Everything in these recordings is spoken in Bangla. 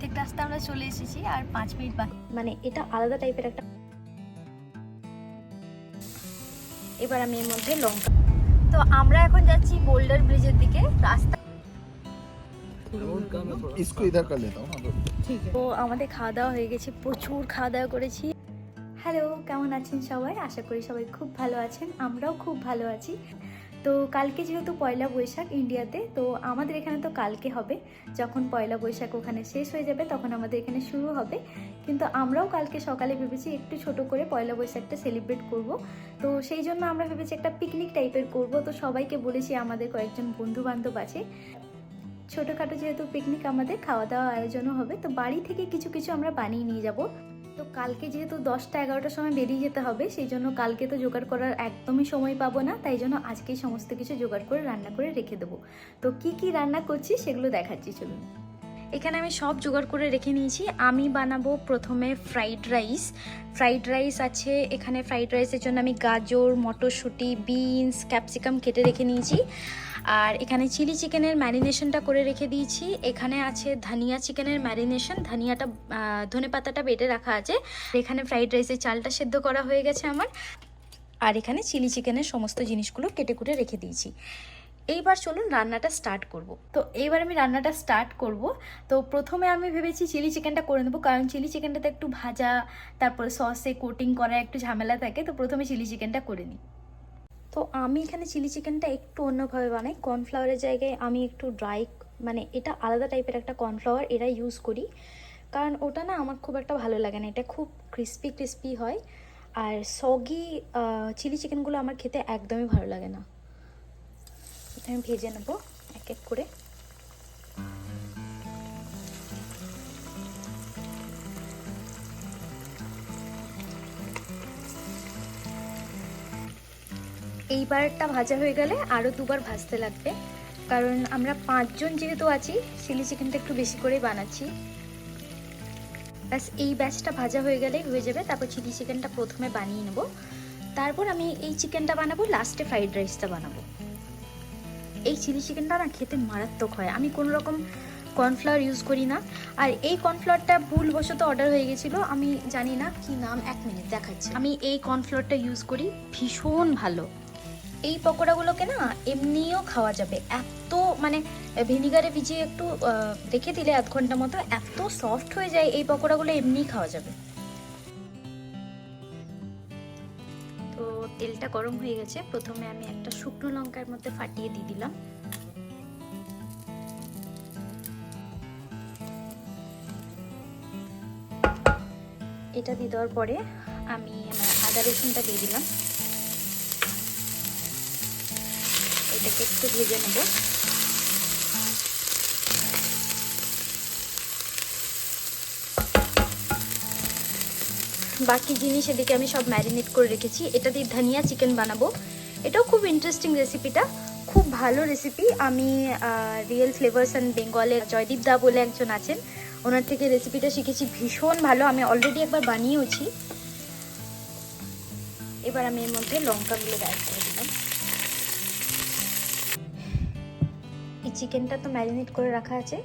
অর্ধেক রাস্তা আমরা চলে এসেছি আর পাঁচ মিনিট বাকি মানে এটা আলাদা টাইপের একটা এবার আমি এর মধ্যে লঙ্কা তো আমরা এখন যাচ্ছি বোল্ডার ব্রিজের দিকে রাস্তা इसको इधर कर लेता हूँ ना तो তো আমাদের খাওয়া দাওয়া হয়ে গেছে প্রচুর খাওয়া দাওয়া করেছি হ্যালো কেমন আছেন সবাই আশা করি সবাই খুব ভালো আছেন আমরাও খুব ভালো আছি তো কালকে যেহেতু পয়লা বৈশাখ ইন্ডিয়াতে, তো আমাদের এখানে তো কালকে হবে। যখন পয়লা বৈশাখ ওখানে শেষ হয়ে যাবে, তখন আমাদের এখানে শুরু হবে। কিন্তু আমরাও কালকে সকালে ভেবেছি একটু ছোট করে পয়লা বৈশাখটা সেলিব্রেট করব। তো সেই জন্য আমরা ভেবেছি একটা পিকনিক টাইপের করব। তো সবাইকে বলেছি, আমাদের কয়েকজন বন্ধু বান্ধব আছে। ছোটোখাটো যেহেতু পিকনিক আমাদের খাওয়া দাওয়া আয়োজনও হবে। তো বাড়ি থেকে কিছু কিছু আমরা বানিয়ে নিয়ে যাব। তো কালকে যেহেতু দশটা এগারোটার সময় বেরিয়ে যেতে হবে, সেই জন্য কালকে তো জোগাড় করার একদমই সময় পাবো না, তাই জন্য আজকেই সমস্ত কিছু জোগাড় করে রান্না করে রেখে দেবো। তো কি কি রান্না করছি সেগুলো দেখাচ্ছি, চলুন। এখানে আমি সব জোগাড় করে রেখে নিয়েছি। আমি বানাবো প্রথমে ফ্রাইড রাইস ফ্রাইড রাইস আছে, এখানে ফ্রাইড রাইসের জন্য আমি গাজর, মটরশুঁটি বিনস ক্যাপসিকাম কেটে রেখে নিয়েছি। আর এখানে চিলি চিকেনের ম্যারিনেশনটা করে রেখে দিয়েছি। এখানে আছে ধনিয়া চিকেনের ম্যারিনেশন। ধনিয়াটা ধনে পাতাটা বেটে রাখা আছে। এখানে ফ্রাইড রাইসের চালটা সেদ্ধ করা হয়ে গেছে আমার। আর এখানে চিলি চিকেনের সমস্ত জিনিসগুলো কেটে কুটে রেখে দিয়েছি। এইবার চলুন রান্নাটা স্টার্ট করব। তো এইবার আমি রান্নাটা স্টার্ট করব। তো প্রথমে আমি ভেবেছি চিলি চিকেনটা করে নেব, কারণ চিলি চিকেনটাতে একটু ভাজা, তারপর সসে কোটিং করা একটু ঝামেলা থাকে। তো প্রথমে চিলি চিকেনটা করে নিই। তো আমি এখানে চিলি চিকেনটা একটু অন্যভাবে বানাই। কর্নফ্লাওয়ারের জায়গায় আমি একটু ড্রাই মানে এটা আলাদা টাইপের একটা কর্নফ্লাওয়ার এরা ইউজ করি। কারণ ওটা না আমার খুব একটা ভালো লাগে না। এটা খুব ক্রিস্পি ক্রিস্পি হয়। আর সগি চিলি চিকেনগুলো আমার খেতে একদমই ভালো লাগে না। আমি ভেজে নেব। এক এক করে। এইবারটা ভাজা হয়ে গেলে আরও দুবার ভাজতে লাগবে। কারণ আমরা পাঁচজন যেহেতু আছি, চিলি চিকেনটা একটু বেশি করেই বানাচ্ছি। ব্যাস, এই ব্যাচটা ভাজা হয়ে গেলেই হয়ে যাবে। তারপর চিলি চিকেনটা প্রথমে বানিয়ে নেব। তারপর আমি এই চিকেনটা বানাবো, লাস্টে ফ্রাইড রাইসটা বানাবো। এই চিলি চিকেনটা না খেতে মারাত্মক হয়। আমি কোনো রকম কর্নফ্লাওয়ার ইউজ করি না। আর এই কর্নফ্লাওয়ারটা ভুলবশত অর্ডার হয়ে গেছিল। আমি জানি না কি নাম, এক মিনিট দেখাচ্ছি। আমি এই কর্নফ্লাওয়ারটা ইউজ করি, ভীষণ ভালো। এই পকোড়াগুলোকে না এমনিও খাওয়া যাবে। এত মানে ভিনিগারে ভিজিয়ে একটু রেখে দিলে আধ ঘণ্টা মতো এত সফট হয়ে যায়, এই পকোড়াগুলো এমনিই খাওয়া যাবে। তো তেলটা গরম হয়ে গেছে। প্রথমে আমি একটা শুকনো লঙ্কার মধ্যে ফাটিয়ে দিয়ে দিলাম। এটা দিয়ে দেওয়ার পরে আমি আমার আদা রসুনটা দিয়ে দিলাম। এটাকে একটু ভেজে নেব। বাকি জিনিস এদিকে আমি সব ম্যারিনেট করে রেখেছি। এটা দিয়ে ধনিয়া চিকেন বানাবো। এটাও খুব ইন্টারেস্টিং রেসিপিটা খুব ভালো রেসিপি আমি রিয়েল ফ্লেভার্স অ্যান্ড বেঙ্গলের জয়দীপ দা বলে একজন আছেন। ওনার থেকে রেসিপিটা শিখেছি। ভীষণ ভালো। আমি অলরেডি একবার বানিয়েওছি। এবার আমি এর মধ্যে লঙ্কাগুলো অ্যাড করে চিকেনটা তো ম্যারিনেট করে রাখা আছে।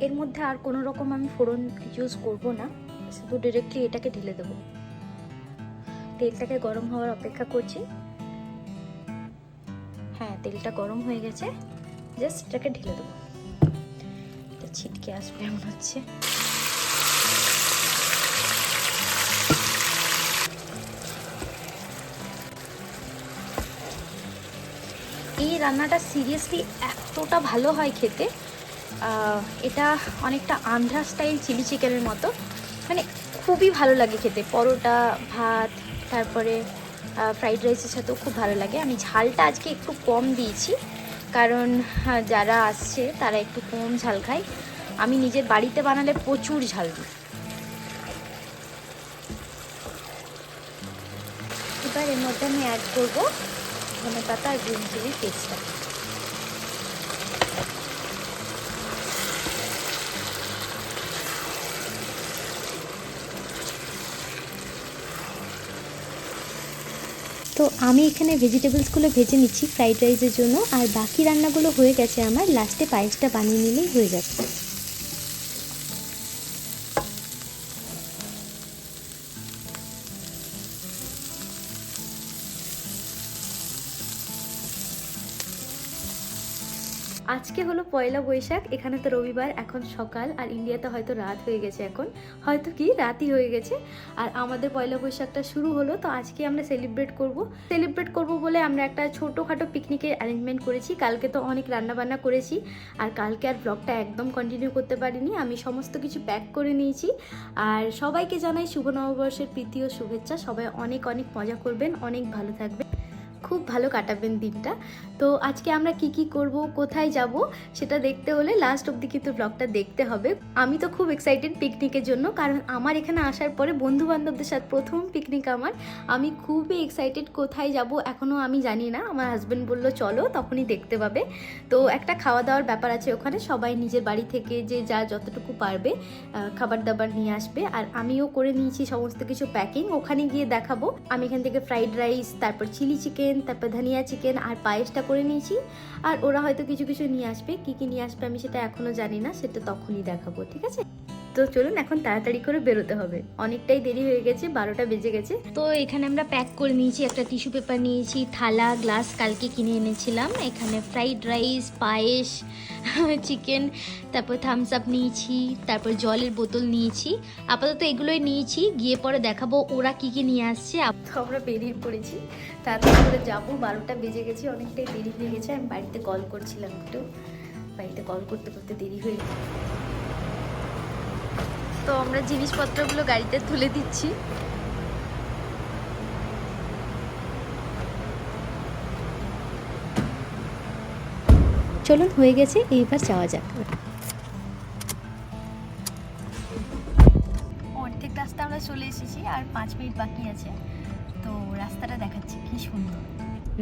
এর মধ্যে আর কোনো রকম আমি ফোড়ন ইউজ করব না। শুধু ডিরেক্টলি এটাকে ঢেলে দেবো। তেলটাকে গরম হওয়ার অপেক্ষা করছি। হ্যাঁ তেলটা গরম হয়ে গেছে। জাস্ট এটাকে ঢেলে দেবো। ছিটকে আসবে এমন হচ্ছে। এই রান্নাটা সিরিয়াসলি এতটা ভালো হয় খেতে। এটা অনেকটা আন্ধ্রা স্টাইল চিলি চিকেনের মতো। মানে খুবই ভালো লাগে খেতে। পরোটা, ভাত, তারপরে ফ্রাইড রাইসের সাথেও খুব ভালো লাগে। আমি ঝালটা আজকে একটু কম দিয়েছি। কারণ যারা আসছে তারা একটু কম ঝাল খায়। আমি নিজের বাড়িতে বানালে প্রচুর ঝাল দিই। এবার এর মধ্যে আমি অ্যাড করব ধনে পাতা আর গ্রিন চিলির পেস্টটা তো আমি এখানে ভেজিটেবলসগুলো ভেজে নিচ্ছি, ফ্রাইড রাইসের জন্য, আর বাকি রান্নাগুলো হয়ে গেছে আমার, লাস্টে পায়েসটা বানিয়ে নিলেই হয়ে যাবে। আজকে হলো পয়লা বৈশাখ, এখানে তো রবিবার, এখন সকাল, আর ইন্ডিয়াতে হয়তো রাত হয়ে গেছে এখন। হয়তো কি রাতই হয়ে গেছে। আর আমাদের পয়লা বৈশাখটা শুরু হলো, তো আজকে আমরা সেলিব্রেট করব। সেলিব্রেট করব বলে আমরা একটা ছোটোখাটো পিকনিকের অ্যারেঞ্জমেন্ট করেছি। কালকে তো অনেক রান্নাবান্না করেছি, আর কালকে আর ব্লগটা একদম কন্টিনিউ করতে পারিনি। আমি সমস্ত কিছু প্যাক করে নিয়েছি। আর সবাইকে জানাই শুভ নববর্ষের প্রীতি ও শুভেচ্ছা। সবাই অনেক অনেক মজা করবেন, অনেক ভালো থাকবেন। খুব ভালো কাটাবেন দিনটা। তো আজকে আমরা কি কি করব, কোথায় যাব, সেটা দেখতে হলে লাস্ট অবধি কিন্তু ব্লগটা দেখতে হবে। আমি তো খুব এক্সাইটেড পিকনিকের জন্য, কারণ আমার এখানে আসার পরে বন্ধু বান্ধবদের সাথে প্রথম পিকনিক আমার। আমি খুবই এক্সাইটেড কোথায় যাব এখনও আমি জানি না। আমার হাজব্যান্ড বলল, চলো, তখনই দেখতে পাবে। তো একটা খাওয়া দাওয়ার ব্যাপার আছে ওখানে। সবাই নিজের বাড়ি থেকে যে যা যতটুকু পারবে খাবার দাবার নিয়ে আসবে। আর আমিও করে নিয়েছি সমস্ত কিছু প্যাকিং ওখানে গিয়ে দেখাবো। আমি এখান থেকে ফ্রাইড রাইস তারপর চিলি চিকেন তারপর ধনিয়া চিকেন আর পায়েসটা করে নিয়েছি। আর ওরা হয়তো কিছু কিছু নিয়ে আসবে কি কি নিয়ে আসবে আমি সেটা এখনও জানি না সেটা তখনই দেখাবো ঠিক আছে? তো চলুন এখন তাড়াতাড়ি করে বেরোতে হবে। অনেকটাই দেরি হয়ে গেছে বারোটা বেজে গেছে। তো এখানে আমরা প্যাক করে নিয়েছি একটা টিস্যু পেপার নিয়েছি থালা গ্লাস কালকে কিনে এনেছিলাম। এখানে ফ্রাইড রাইস পায়েস চিকেন তারপর থামস আপ নিয়েছি তারপর জলের বোতল নিয়েছি। আপাতত এগুলোই নিয়েছি গিয়ে পরে দেখাবো ওরা কি কি নিয়ে আসছে। আমরা বেরিয়ে পড়েছি। তাড়াতাড়ি করে যাব, বারোটা বেজে গেছে, অনেকটাই দেরি হয়ে গেছে, আমি বাড়িতে কল করছিলাম একটু। বাড়িতে কল করতে করতে দেরি হয়ে গেছে। তো আমরা জিনিসপত্রগুলো গাড়িতে তুলে দিচ্ছি। চলুন, হয়ে গেছে, এইবার যাওয়া যাক। অর্ধেক রাস্তা আমরা চলে এসেছি, আর পাঁচ মিনিট বাকি আছে। তো রাস্তাটা দেখাচ্ছি, কি সুন্দর।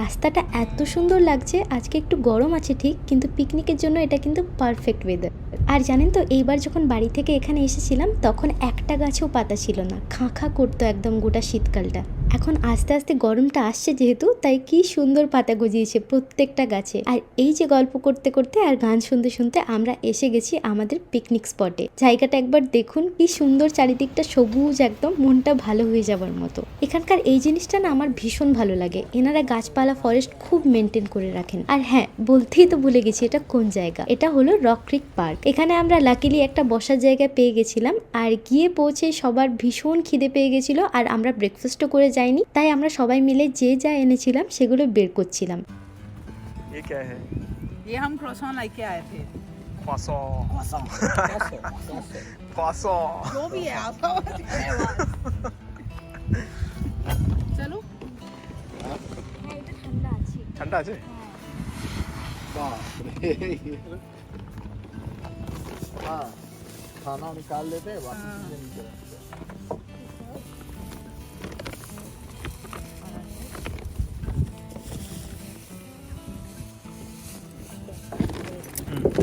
রাস্তাটা এত সুন্দর লাগছে, আজকে একটু গরম আছে ঠিক, কিন্তু পিকনিকের জন্য এটা কিন্তু পারফেক্ট ওয়েদার আর জানেন তো, এইবার যখন বাড়ি থেকে এখানে এসেছিলাম, তখন একটা গাছেও পাতা ছিল না, খাঁ খাঁ করতো একদম গোটা শীতকালটা। এখন আস্তে আস্তে গরমটা আসছে যেহেতু, তাই কি সুন্দর পাতা গজিয়েছে প্রত্যেকটা গাছে। আর এই যে গল্প করতে করতে আর গান শুনতে শুনতে আমরা এসে গেছি আমাদের পিকনিক স্পটে জায়গাটা একবার দেখুন, কি সুন্দর চারিদিকটা সবুজ একদম, মনটা ভালো হয়ে যাবার মতো। এখানকার এই জিনিসটা না আমার ভীষণ ভালো লাগে। এনারা গাছপালা ফরেস্ট খুব মেনটেন করে রাখেন। আর হ্যাঁ বলতেই তো ভুলে গেছি এটা কোন জায়গা? এটা হলো রক ক্রিক পার্ক এখানে আমরা লাকিলি একটা বসার জায়গা পেয়ে গেছিলাম, আর গিয়ে পৌঁছে সবার ভীষণ খিদে পেয়ে গেছিল, আর আমরা ব্রেকফাস্টও করে যাইনি তাই আমরা সবাই মিলে যে যা এনেছিলাম সেগুলো বের করছিলাম ये क्या है ये हम क्रोसॉन लेके आए थे croissant croissant जो भी है आप समझ गए बस। चलो ठंडा আছে बाप रे हाँ खाना निकाल लेते हैं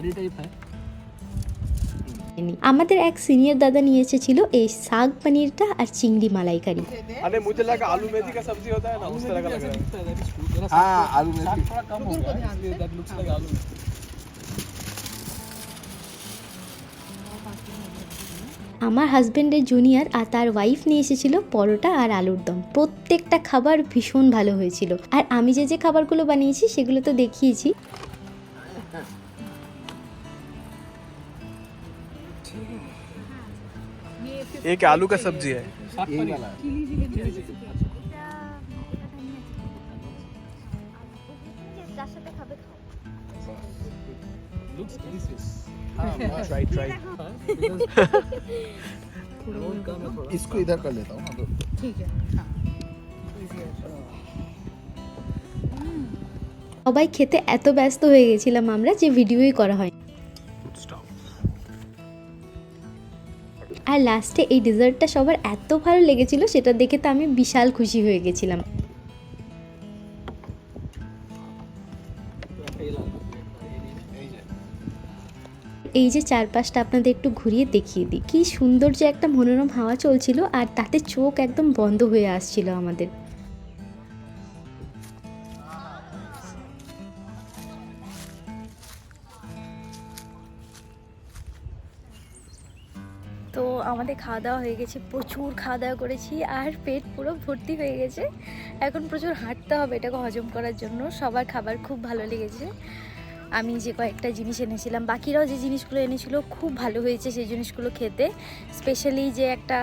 हरी टाइप है আমাদের এক সিনিয়র দাদা নিয়ে এসেছিল এই শাক পনিরটা আর চিংড়ি মালাইকারি अरे मुझे लगा आलू मेथी का सब्जी होता है ना उस तरह का लग रहा है हाँ आलू मेथी আমার হাজবেন্ডের জুনিয়র আর তার ওয়াইফ নিয়ে এসেছিল পরোটা আর আলুর দম প্রত্যেকটা খাবার ভীষণ ভালো হয়েছিল আর আমি যে যে খাবারগুলো বানিয়েছি সেগুলো তো দেখিয়েছি ये क्या आलू का सब्जी है यही वाला है যার সাথে খাবে খাও हाँ बस। ट्राई ट्राई इसको इधर कर लेता हूँ ना तो ठीक है हाँ সবাই খেতে এত ব্যস্ত হয়ে গেছিলাম আমরা যে ভিডিওই করা হয় আর লাস্টে এই ডেজার্টটা সবার এত ভালো লেগেছিল, সেটা দেখে তো আমি বিশাল খুশি হয়ে গেছিলাম। এই যে চারপাশটা আপনাদের একটু ঘুরিয়ে দেখিয়ে দিই। কি সুন্দর যে একটা মনোরম হাওয়া চলছিল, আর তাতে চোখ একদম বন্ধ হয়ে আসছিল আমাদের। আমাদের খাওয়া দাওয়া হয়ে গেছে, প্রচুর খাওয়া দাওয়া করেছি আর পেট পুরো ভর্তি হয়ে গেছে। এখন প্রচুর হাঁটতে হবে এটাকে হজম করার জন্য, সবার খাবার খুব ভালো লেগেছে। আমি যে কয়েকটা জিনিস এনেছিলাম, বাকিরাও যে জিনিসগুলো এনেছিল খুব ভালো হয়েছে সেই জিনিসগুলো খেতে। স্পেশালি যে একটা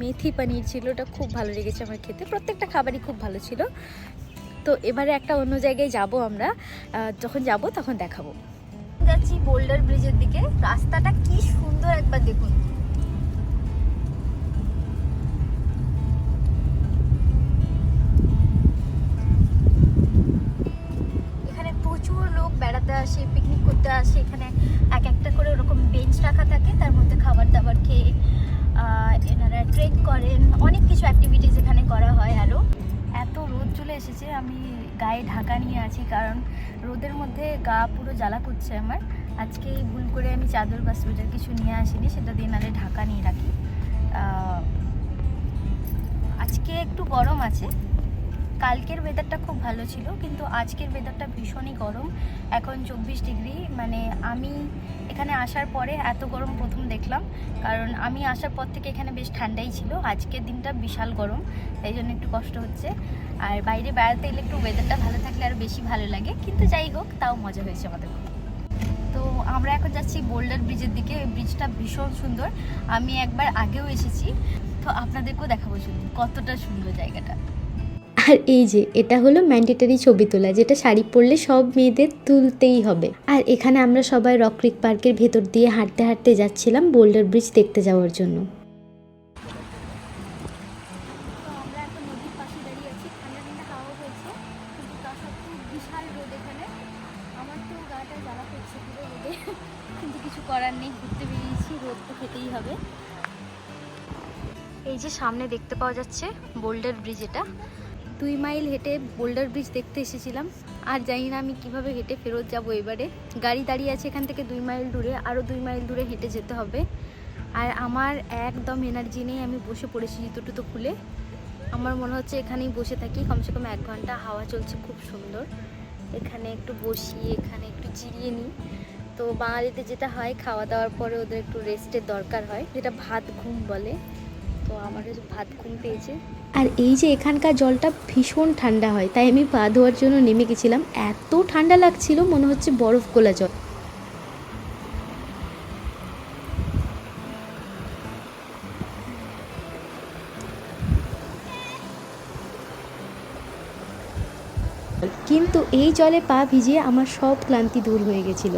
মেথি পানির ছিল, ওটা খুব ভালো লেগেছে আমার খেতে। প্রত্যেকটা খাবারই খুব ভালো ছিল। তো এবারে একটা অন্য জায়গায় যাব আমরা যখন যাব তখন দেখাবো। যাচ্ছি বোল্ডার ব্রিজের দিকে। রাস্তাটা কি সুন্দর একবার দেখুন। খেয়ে এনারা ট্রেক করেন, অনেক কিছু অ্যাক্টিভিটিস এখানে করা হয় আরও এত রোদ চলে এসেছে, আমি গায়ে ঢাকা নিয়ে আছি, কারণ রোদের মধ্যে গা পুরো জ্বালা করছে আমার। আজকে ভুল করে আমি চাদর বা সোয়েটার কিছু নিয়ে আসিনি, সেটা দিয়ে নালে ঢাকা নিয়ে রাখি। আজকে একটু গরম আছে কালকের ওয়েদারটা খুব ভালো ছিল, কিন্তু আজকের ওয়েদারটা ভীষণই গরম। এখন চব্বিশ ডিগ্রি মানে আমি এখানে আসার পরে এত গরম প্রথম দেখলাম, কারণ আমি আসার পর থেকে এখানে বেশ ঠান্ডাই ছিল। আজকের দিনটা বিশাল গরম, তাই জন্য একটু কষ্ট হচ্ছে। আর বাইরে বেড়াতে এলে একটু ওয়েদারটা ভালো থাকলে আরও বেশি ভালো লাগে, কিন্তু যাই হোক, তাও মজা হয়েছে আমাদের তো আমরা এখন যাচ্ছি বোল্ডার ব্রিজের দিকে এই ব্রিজটা ভীষণ সুন্দর। আমি একবার আগেও এসেছি, তো আপনাদেরকেও দেখাবো শুধু কতটা সুন্দর জায়গাটা। আর এই যে, এটা হলো ম্যান্ডেটারি ছবি তোলা, যেটা শাড়ি পরলে সব মেয়েদের তুলতেই হবে। আর এখানে আমরা সবাই রকরিক পার্কের ভেতর দিয়ে হাঁটতে হাঁটতে যাচ্ছিলাম বোল্ডার ব্রিজ দেখতে যাওয়ার জন্য। করার নেই হবে। এই যে সামনে দেখতে পাওয়া যাচ্ছে বোল্ডার ব্রিজ এটা। দুই মাইল হেঁটে বোল্ডার ব্রিজ দেখতে এসেছিলাম। আর জানি না আমি কীভাবে হেঁটে ফেরত যাব এবারে। গাড়ি দাঁড়িয়ে আছে এখান থেকে দুই মাইল দূরে আরও দুই মাইল দূরে হেঁটে যেতে হবে। আর আমার একদম এনার্জি নেই, আমি বসে পড়েছি জুতো টুতো খুলে। আমার মনে হচ্ছে এখানেই বসে থাকি, কমসে কম এক ঘণ্টা। হাওয়া চলছে খুব সুন্দর। এখানে একটু বসি, এখানে একটু চিরিয়ে নিই। তো বাঙালিতে যেটা হয়, খাওয়া দাওয়ার পরে ওদের একটু রেস্টের দরকার হয়, যেটা ভাত ঘুম বলে। তো আমারও ভাত ঘুম পেয়েছে। আর এই যে এখানকার জলটা ভীষণ ঠান্ডা হয়, তাই আমি পা ধোয়ার জন্য নেমে গেছিলাম। এত ঠান্ডা লাগছিল, মনে হচ্ছে বরফ গোলা জল। কিন্তু এই জলে পা ভিজিয়ে আমার সব ক্লান্তি দূর হয়ে গেছিল।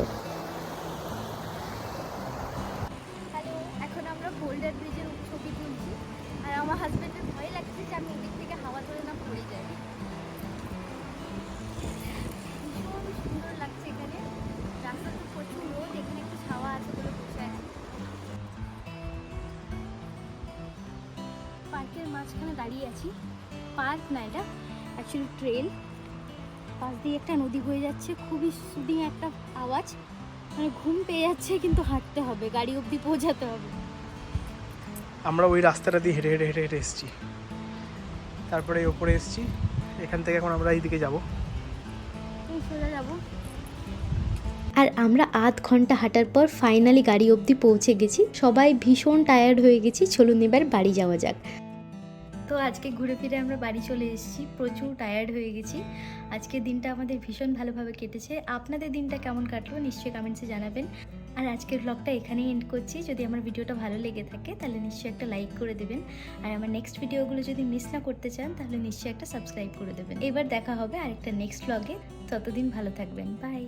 মাঝখানে দাঁড়িয়ে আছি। পার্ক না এটা অ্যাকচুয়ালি ট্রেল পাশ দিয়ে একটা নদী বয়ে যাচ্ছে খুবই সুদিং একটা আওয়াজ। মানে ঘুম পেয়ে যাচ্ছে কিন্তু হাঁটতে হবে গাড়ি অবধি পৌঁছাতে হবে। আমরা ওই রাস্তাটা দিয়ে হেঁটে হেঁটে হেঁটে হেঁটে এসেছি। তারপরে ওপরে এসেছি এখান থেকে এখন আমরা এইদিকে যাব। এই সোজা যাব। আর আমরা আধ ঘণ্টা হাঁটার পর ফাইনালি গাড়ি অবধি পৌঁছে গেছি। সবাই ভীষণ টায়ার্ড হয়ে গেছি চলুন এবার বাড়ি যাওয়া যাক। তো আজকে ঘুরে ফিরে আমরা বাড়ি চলে এসেছি। প্রচুর টায়ার্ড হয়ে গেছি। আজকের দিনটা আমাদের ভীষণ ভালোভাবে কেটেছে। আপনাদের দিনটা কেমন কাটলো নিশ্চয়ই কমেন্টসে জানাবেন। আর আজকের ব্লগটা এখানেই এন্ড করছি। যদি আমার ভিডিওটা ভালো লেগে থাকে তাহলে নিশ্চয়ই একটা লাইক করে দেবেন। আর আমার নেক্সট ভিডিওগুলো যদি মিস না করতে চান তাহলে নিশ্চয়ই একটা সাবস্ক্রাইব করে দেবেন। এবার দেখা হবে আরেকটা নেক্সট ব্লগে ততদিন ভালো থাকবেন। বাই